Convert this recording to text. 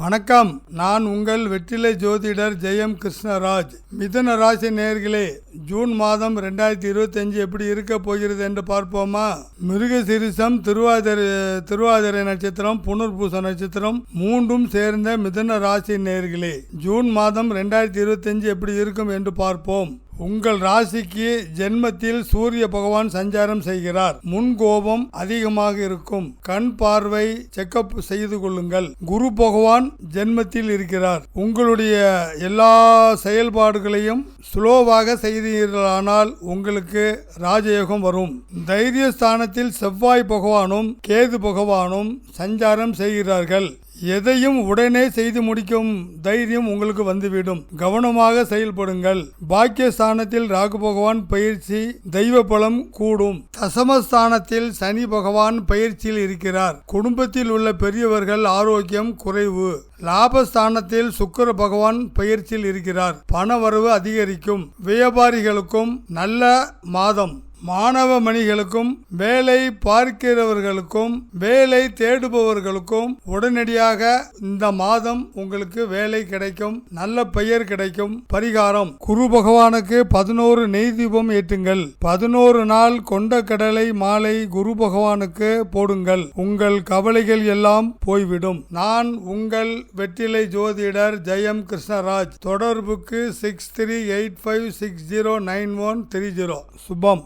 வணக்கம். நான் உங்கள் வெற்றிலை ஜோதிடர் ஜெயம் கிருஷ்ணராஜ். மிதுன ராசி நேர்களே ஜூன் மாதம் ரெண்டாயிரத்தி இருபத்தஞ்சு எப்படி இருக்க போகிறது என்று பார்ப்போமா? மிருக சிரிசம் திருவாதிரை திருவாதிரை நட்சத்திரம் புனர்பூச நட்சத்திரம் மூன்றும் சேர்ந்த மிதுன ராசி நேர்களே ஜூன் மாதம் ரெண்டாயிரத்தி இருபத்தஞ்சு எப்படி இருக்கும் என்று பார்ப்போம். உங்கள் ராசிக்கு ஜென்மத்தில் சூரிய பகவான் சஞ்சாரம் செய்கிறார். முன் கோபம் அதிகமாக இருக்கும். கண் பார்வை செக்கப் செய்து கொள்ளுங்கள். குரு பகவான் ஜென்மத்தில் இருக்கிறார். உங்களுடைய எல்லா செயல்பாடுகளையும் ஸ்லோவாக செய்தீர்களானால் உங்களுக்கு ராஜயோகம் வரும். தைரிய ஸ்தானத்தில் செவ்வாய் பகவானும் கேது பகவானும் சஞ்சாரம் செய்கிறார்கள். எதையும் உடனே செய்து முடிக்கும் தைரியம் உங்களுக்கு வந்துவிடும். கவனமாக செயல்படுங்கள். பாக்கியஸ்தானத்தில் ராகு பகவான் பயிற்சி தெய்வ பலம் கூடும். தசமஸ்தானத்தில் சனி பகவான் பயிற்சியில் இருக்கிறார். குடும்பத்தில் உள்ள பெரியவர்கள் ஆரோக்கியம் குறைவு. லாபஸ்தானத்தில் சுக்கிர பகவான் பயிற்சியில் இருக்கிறார். பண வரவு அதிகரிக்கும். வியாபாரிகளுக்கும் நல்ல மாதம். மாணவ மணிகளுக்கும் வேலை பார்க்கிறவர்களுக்கும் வேலை தேடுபவர்களுக்கும் உடனடியாக இந்த மாதம் உங்களுக்கு வேலை கிடைக்கும் நல்ல பெயர் கிடைக்கும். பரிகாரம். குரு பகவானுக்கு பதினோரு நெய் தீபம் ஏற்றுங்கள். பதினோரு நாள் கொண்ட கடலை மாலை குரு பகவானுக்கு போடுங்கள். உங்கள் கவலைகள் எல்லாம் போய்விடும். நான் உங்கள் வெற்றிலை ஜோதிடர் ஜெயம் கிருஷ்ணராஜ். தொடர்புக்கு six three eight five six zero nine one three zero. சுபம்.